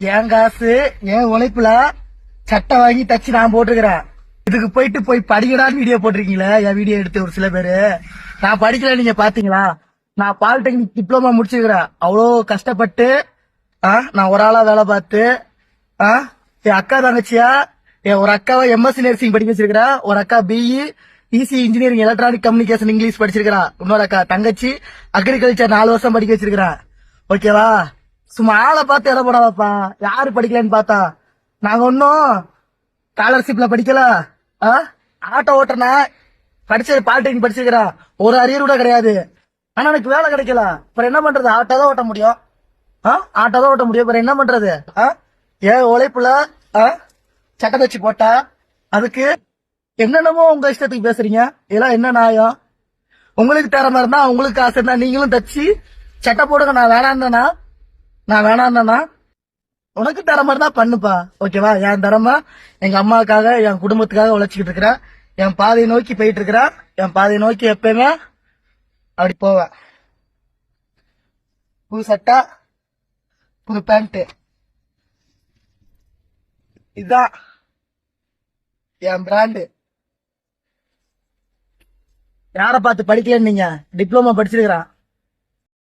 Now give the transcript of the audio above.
என் காசு என் உழைப்புல சட்டை வாங்கி தச்சு நான் போட்டிருக்கிறேன். இதுக்கு போயிட்டு போய் படிக்கடான்னு வீடியோ போட்டிருக்கீங்களே? என் வீடியோ எடுத்து ஒரு சில பேரு. நான் படிக்கல நீங்க பாத்தீங்களா? நான் பாலிடெக்னிக் டிப்ளமா முடிச்சிருக்கிறேன். அவ்வளோ கஷ்டப்பட்டு ஆ, நான் ஒரு ஆளா வேலை பார்த்து ஆ, என் அக்கா தங்கச்சியா? என் ஒரு அக்காவை எம்எஸ்சி நர்சிங் படிக்க வச்சிருக்கிறா ஒரு அக்கா BE EC engineering electronic communication English படிச்சிருக்கிறா. இன்னொரு அக்கா தங்கச்சி அக்ரிகல்ச்சர் நாலு வருஷம் படிக்க வச்சிருக்கிறா. ஓகேவா சும்மா ஆளை பார்த்து எதை போடாதப்பா யாரு படிக்கலன்னு பார்த்தா? நாங்க ஒன்னும் ஸ்காலர்ஷிப்ல படிக்கல. ஆ? ஆட்டோ ஓட்டுறனா? படிச்சது பாலிடெக்னிக் படிச்சிருக்கிறான் ஒரு அரியர் கூட கிடையாது. ஆனா எனக்கு வேலை கிடைக்கல. அப்புறம் என்ன பண்றது? ஆட்டோ தான் ஓட்ட முடியும். ஆ? ஆட்டோ தான் ஓட்ட முடியும். அப்புறம் என்ன பண்றது? ஆ? ஏன் உழைப்புல ஆ? சட்டை தச்சு போட்டா? அதுக்கு என்னென்னமோ உங்க இஷ்டத்துக்கு பேசுறீங்க. இதெல்லாம் என்ன நியாயம்? உங்களுக்கு திறமை இருந்தா உங்களுக்கு ஆசை இருந்தா நீங்களும் தச்சு சட்டை போடுங்க. நான் வேணான்னா நான் வேணான்னா உனக்கு தர மாதிரி தான் பண்ணுப்பா. ஓகேவா? என் தரமா எங்க அம்மாவுக்காக என் குடும்பத்துக்காக உழைச்சிக்கிட்டு இருக்கிறேன் என் பாதையை நோக்கி போயிட்டு இருக்கிறேன் என் பாதையை நோக்கி எப்பயுமே அப்படி போவேன் புது சட்டை புது பேண்ட்டு இதுதான் என் பிராண்டு யாரை பார்த்து படிக்கலன்னு நீங்க? டிப்ளமா படிச்சிருக்கிறான்.